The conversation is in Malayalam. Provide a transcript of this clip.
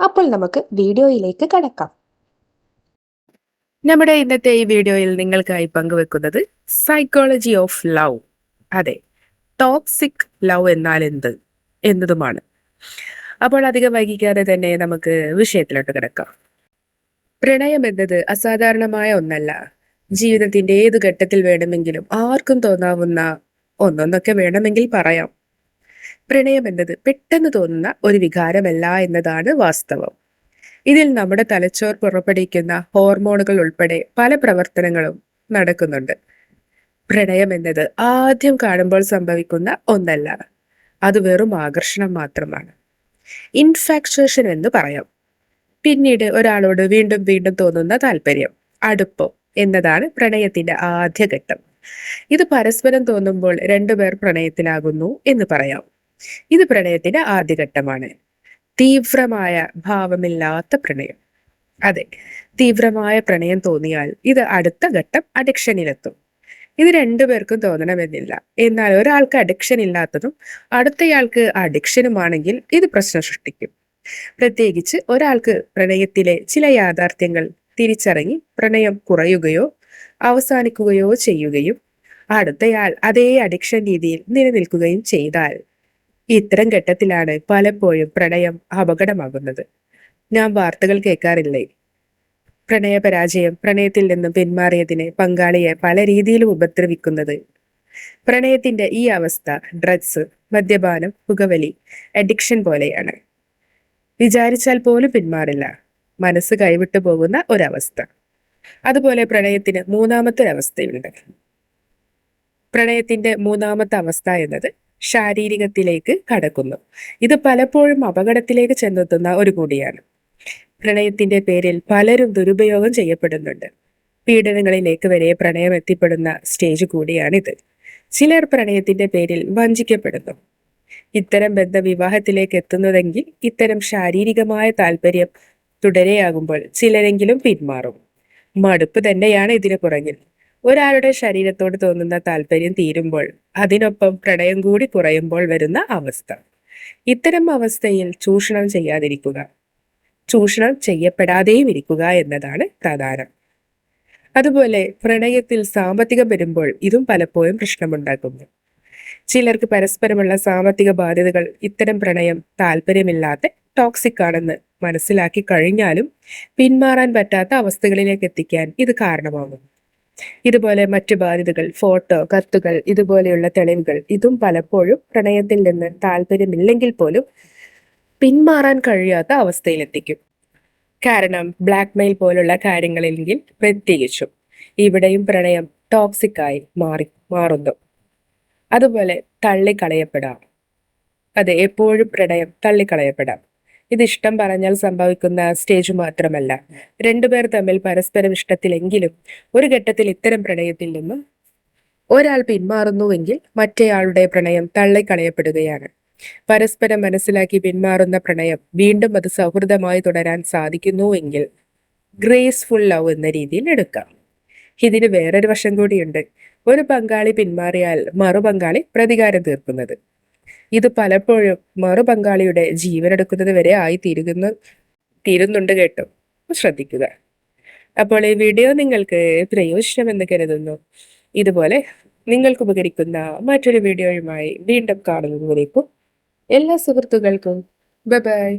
അപ്പോൾ നമുക്ക് വീഡിയോയിലേക്ക് കടക്കാം. നമ്മുടെ ഇന്നത്തെ ഈ വീഡിയോയിൽ നിങ്ങൾക്കായി പങ്കുവെക്കുന്നത് സൈക്കോളജി ഓഫ് ലവ് അതെ ടോക്സിക് ലവ് എന്നാൽ എന്ത് എന്നതുമാണ്. അപ്പോൾ അധികം വൈകിക്കാതെ തന്നെ നമുക്ക് വിഷയത്തിലോട്ട് കിടക്കാം. പ്രണയം എന്നത് അസാധാരണമായ ഒന്നല്ല. ജീവിതത്തിന്റെ ഏത് ഘട്ടത്തിൽ വേണമെങ്കിലും ആർക്കും തോന്നാവുന്ന ഒന്നൊന്നൊക്കെ വേണമെങ്കിൽ പറയാം. പ്രണയം എന്നത് പെട്ടെന്ന് തോന്നുന്ന ഒരു വികാരമല്ല എന്നതാണ് വാസ്തവം. ഇതിൽ നമ്മുടെ തലച്ചോർ പുറപ്പെടുവിക്കുന്ന ഹോർമോണുകൾ ഉൾപ്പെടെ പല പ്രവർത്തനങ്ങളും നടക്കുന്നുണ്ട്. പ്രണയം എന്നത് ആദ്യം കാണുമ്പോൾ സംഭവിക്കുന്ന ഒന്നല്ല. അത് വെറും ആകർഷണം മാത്രമാണ്. ഇൻഫാക്ച്വേഷൻ എന്ന് പറയാം. പിന്നീട് ഒരാളോട് വീണ്ടും വീണ്ടും തോന്നുന്ന താല്പര്യം അടുപ്പം എന്നതാണ് പ്രണയത്തിന്റെ ആദ്യഘട്ടം. ഇത് പരസ്പരം തോന്നുമ്പോൾ രണ്ടുപേർ പ്രണയത്തിലാകുന്നു എന്ന് പറയാം. ഇത് പ്രണയത്തിന്റെ ആദ്യഘട്ടമാണ്. തീവ്രമായ ഭാവമില്ലാത്ത പ്രണയം. അതെ തീവ്രമായ പ്രണയം തോന്നിയാൽ ഇത് അടുത്ത ഘട്ടം അഡിക്ഷനിലെത്തും. ഇത് രണ്ടുപേർക്കും തോന്നണമെന്നില്ല. എന്നാൽ ഒരാൾക്ക് അഡിക്ഷൻ ഇല്ലാത്തതും അടുത്തയാൾക്ക് അഡിക്ഷനുമാണെങ്കിൽ ഇത് പ്രശ്നം സൃഷ്ടിക്കും. പ്രത്യേകിച്ച് ഒരാൾക്ക് പ്രണയത്തിലെ ചില യാഥാർത്ഥ്യങ്ങൾ തിരിച്ചറിഞ്ഞ് പ്രണയം കുറയുകയോ അവസാനിക്കുകയോ ചെയ്യുകയും അടുത്തയാൾ അതേ അഡിക്ഷൻ രീതിയിൽ നിലനിൽക്കുകയും ചെയ്താൽ ഇത്തരം ഘട്ടത്തിലാണ് പലപ്പോഴും പ്രണയം അപകടമാകുന്നത്. ഞാൻ വാർത്തകൾ കേൾക്കാറില്ലേ? പ്രണയപരാജയം പ്രണയത്തിൽ നിന്നും പിന്മാറിയതിന് പങ്കാളിയെ പല രീതിയിലും ഉപദ്രവിക്കുന്നത്. പ്രണയത്തിന്റെ ഈ അവസ്ഥ ഡ്രഗ്സ് മദ്യപാനം പുകവലി അഡിക്ഷൻ പോലെയാണ്. വിചാരിച്ചാൽ പോലും പിന്മാറില്ല. മനസ്സ് കൈവിട്ടു പോകുന്ന ഒരവസ്ഥ. അതുപോലെ പ്രണയത്തിന് മൂന്നാമത്തെ ഒരവസ്ഥയുണ്ട് പ്രണയത്തിന്റെ മൂന്നാമത്തെ അവസ്ഥ എന്നത് ശാരീരികത്തിലേക്ക് കടക്കുന്നു. ഇത് പലപ്പോഴും അപകടത്തിലേക്ക് ചെന്നെത്തുന്ന ഒരു കൂടിയാണ്. പ്രണയത്തിന്റെ പേരിൽ പലരും ദുരുപയോഗം ചെയ്യപ്പെടുന്നുണ്ട്. പീഡനങ്ങളിലേക്ക് വരെ പ്രണയം എത്തിപ്പെടുന്ന സ്റ്റേജ് കൂടിയാണിത്. ചിലർ പ്രണയത്തിന്റെ പേരിൽ വഞ്ചിക്കപ്പെടുന്നു. ഇത്തരം ബന്ധ വിവാഹത്തിലേക്ക് എത്തുന്നതെങ്കിൽ ഇത്തരം ശാരീരികമായ താല്പര്യം തുടരെയാകുമ്പോൾ ചിലരെങ്കിലും പിന്മാറും. മടുപ്പ് തന്നെയാണ് ഇതിന് പുറകിൽ. ഒരാളുടെ ശരീരത്തോട് തോന്നുന്ന താല്പര്യം തീരുമ്പോൾ അതിനൊപ്പം പ്രണയം കൂടി കുറയുമ്പോൾ വരുന്ന അവസ്ഥ. ഇത്തരം അവസ്ഥയിൽ ചൂഷണം ചെയ്യാതിരിക്കുക. ചൂഷണം ചെയ്യപ്പെടാതെയും ഇരിക്കുക എന്നതാണ് പ്രധാനം. അതുപോലെ പ്രണയത്തിൽ സാമ്പത്തികം വരുമ്പോൾ ഇതും പലപ്പോഴും പ്രശ്നമുണ്ടാക്കുന്നു. ചിലർക്ക് പരസ്പരമുള്ള സാമ്പത്തിക ബാധ്യതകൾ ഇത്തരം പ്രണയം താല്പര്യമില്ലാത്ത ടോക്സിക് ആണെന്ന് മനസ്സിലാക്കി കഴിഞ്ഞാലും പിന്മാറാൻ പറ്റാത്ത അവസ്ഥകളിലേക്ക് എത്തിക്കാൻ ഇത് കാരണമാകും ഇതുപോലെ മറ്റു ബാധ്യതകൾ ഫോട്ടോ കത്തുകൾ ഇതുപോലെയുള്ള തെളിവുകൾ ഇതും പലപ്പോഴും പ്രണയത്തിൽ നിന്ന് താല്പര്യമില്ലെങ്കിൽ പോലും പിന്മാറാൻ കഴിയാത്ത അവസ്ഥയിലെത്തിക്കും. കാരണം ബ്ലാക്ക് മെയിൽ പോലുള്ള കാര്യങ്ങളിലെങ്കിൽ പ്രത്യേകിച്ചും ഇവിടെയും പ്രണയം ടോക്സിക് ആയി മാറി മാറുന്നു. അതുപോലെ തള്ളിക്കളയപ്പെടാം. അതെ എപ്പോഴും പ്രണയം തള്ളിക്കളയപ്പെടാം. ഇത് ഇഷ്ടം പറഞ്ഞാൽ സംഭവിക്കുന്ന സ്റ്റേജ് മാത്രമല്ല. രണ്ടുപേർ തമ്മിൽ പരസ്പരം ഇഷ്ടത്തിലെങ്കിലും ഒരു ഘട്ടത്തിൽ ഇത്തരം പ്രണയത്തിൽ നിന്നും ഒരാൾ പിന്മാറുന്നുവെങ്കിൽ മറ്റേയാളുടെ പ്രണയം തള്ളിക്കളയപ്പെടുകയാണ്. പരസ്പരം മനസ്സിലാക്കി പിന്മാറുന്ന പ്രണയം വീണ്ടും അത് സൗഹൃദമായി തുടരാൻ സാധിക്കുന്നുവെങ്കിൽ ഗ്രേസ്ഫുൾ ലവ് എന്ന രീതിയിൽ എടുക്കാം. ഇതിന് വേറൊരു വശം കൂടിയുണ്ട്. ഒരു പങ്കാളി പിന്മാറിയാൽ മറു പങ്കാളി പ്രതികാരം തീർക്കുന്നത്. ഇത് പലപ്പോഴും മറു പങ്കാളിയുടെ ജീവനെടുക്കുന്നത് വരെ ആയി തീരുന്ന തീരുന്നുണ്ട് കേട്ടോ. ശ്രദ്ധിക്കുക. അപ്പോൾ ഈ വീഡിയോ നിങ്ങൾക്ക് പ്രയോജനമെന്ന് കരുതുന്നു. ഇതുപോലെ നിങ്ങൾക്ക് ഉപകരിക്കുന്ന മറ്റൊരു വീഡിയോയുമായി വീണ്ടും കാണുന്നതിലേക്കും എല്ലാ സുഹൃത്തുക്കൾക്കും. ബൈ